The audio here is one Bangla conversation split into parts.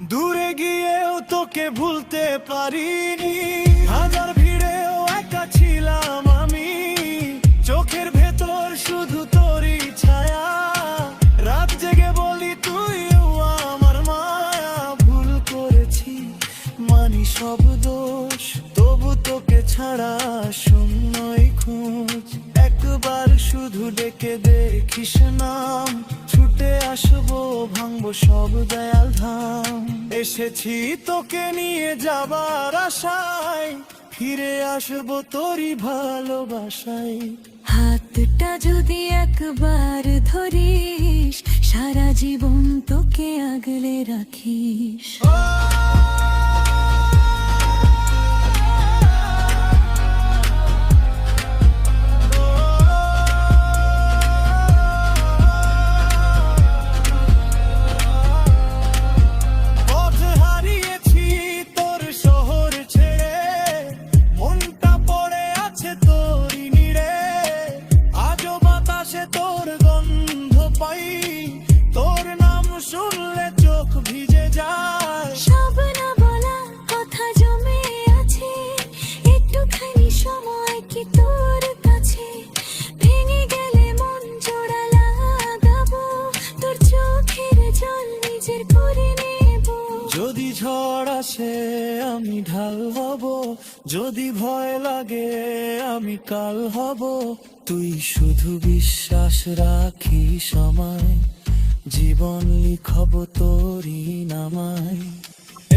দূরে গিয়েও তোকে ভুলতে পারিনি। হাজার ভিড়েও একা ছিলাম আমি। চোখের ভেতর শুধু তোরই ছায়া। রাত জেগে বলি, তুইও আমার মায়া ভুল করেছি মানি সব দোষ, তবু তোকে ছাড়া শূন্যই খোঁজ। একবার শুধু ডেকে দেখিস নাম, ছুটে আসব, ভাঙবো সব দয়াল ধাম। এসেছি তোকে নিয়ে যাবার আশায়। ফিরে আসব তোরই ভালোবাসায়। হাতটা যদি একবার ধরিস সারা জীবন তোকে আগলে রাখিস। নিজের করে নেব। যদি ঝড় আসে, আমি ঢাল হব। যদি ভয় লাগে, আমি কাল হব। তুই শুধু বিশ্বাস রাখিস আমায়। জীবন লিখব তোরই নামায়।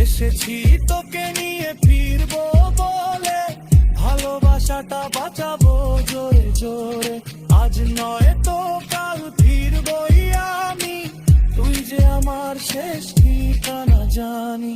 এসেছি তোকে নিয়ে ফিরবো বলে। ভালোবাসাটা বাঁচাবো জোরে জোরে। আজ নয় শেষ ঠিকানা জানি।